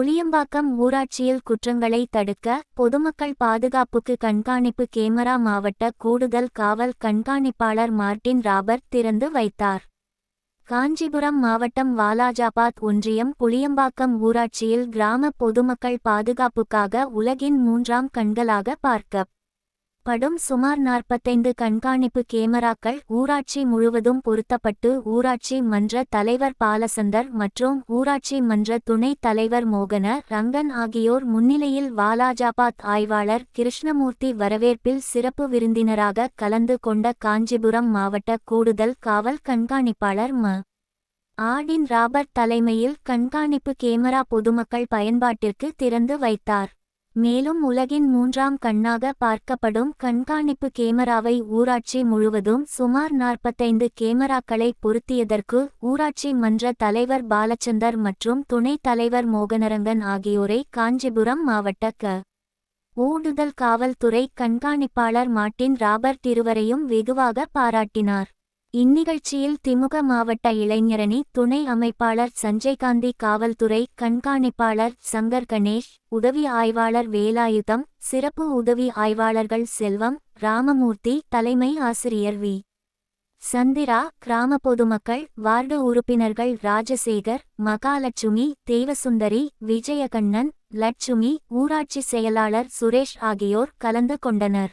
புளியம்பாக்கம் ஊராட்சியில் குற்றங்களை தடுக்க பொதுமக்கள் பாதுகாப்புக்கு கண்காணிப்பு கேமரா மாவட்ட கூடுதல் காவல் கண்காணிப்பாளர் மார்ட்டின் ராபர்ட் திறந்து வைத்தார். காஞ்சிபுரம் மாவட்டம் வாலாஜாபாத் ஒன்றியம் புளியம்பாக்கம் ஊராட்சியில் கிராம பொதுமக்கள் பாதுகாப்புக்காக உலகின் மூன்றாம் கண்களாக பார்க்க படும் சுமார் நாற்பத்தைந்து கண்காணிப்பு கேமராக்கள் ஊராட்சி முழுவதும் பொருத்தப்பட்டு ஊராட்சி மன்ற தலைவர் பாலசந்தர் மற்றும் ஊராட்சி மன்ற துணைத் தலைவர் மோகன ரங்கன் ஆகியோர் முன்னிலையில் வாலாஜாபாத் ஆய்வாளர் கிருஷ்ணமூர்த்தி வரவேற்பில் சிறப்பு விருந்தினராக கலந்து கொண்ட காஞ்சிபுரம் மாவட்ட கூடுதல் காவல் கண்காணிப்பாளர் ம. ஆடின் ராபர்ட் தலைமையில் கண்காணிப்பு கேமரா பொதுமக்கள் பயன்பாட்டிற்கு திறந்து வைத்தார். மேலும் உலகின் மூன்றாம் கண்ணாக பார்க்கப்படும் கண்காணிப்பு கேமராவை ஊராட்சி முழுவதும் சுமார் நாற்பத்தைந்து கேமராக்களை பொருத்தியதற்கு ஊராட்சி மன்ற தலைவர் பாலச்சந்தர் மற்றும் துணைத் தலைவர் மோகனரங்கன் ஆகியோரை காஞ்சிபுரம் மாவட்ட க. ஊடுதல் காவல்துறை கண்காணிப்பாளர் மார்ட்டின் ராபர்ட் இருவரையும் வெகுவாக பாராட்டினார். இந்நிகழ்ச்சியில் திமுக மாவட்ட இளைஞரணி துணை அமைப்பாளர் சஞ்சய்காந்தி காவல்துறை கண்காணிப்பாளர் சங்கர் கணேஷ் உதவி ஆய்வாளர் வேலாயுதம் சிறப்பு உதவி ஆய்வாளர்கள் செல்வம் ராமமூர்த்தி தலைமை ஆசிரியர் வி. சந்திரா கிராம பொதுமக்கள் வார்டு உறுப்பினர்கள் ராஜசேகர் மகாலட்சுமி தேவசுந்தரி விஜயகண்ணன் லட்சுமி ஊராட்சி செயலாளர் சுரேஷ் ஆகியோர் கலந்து கொண்டனர்.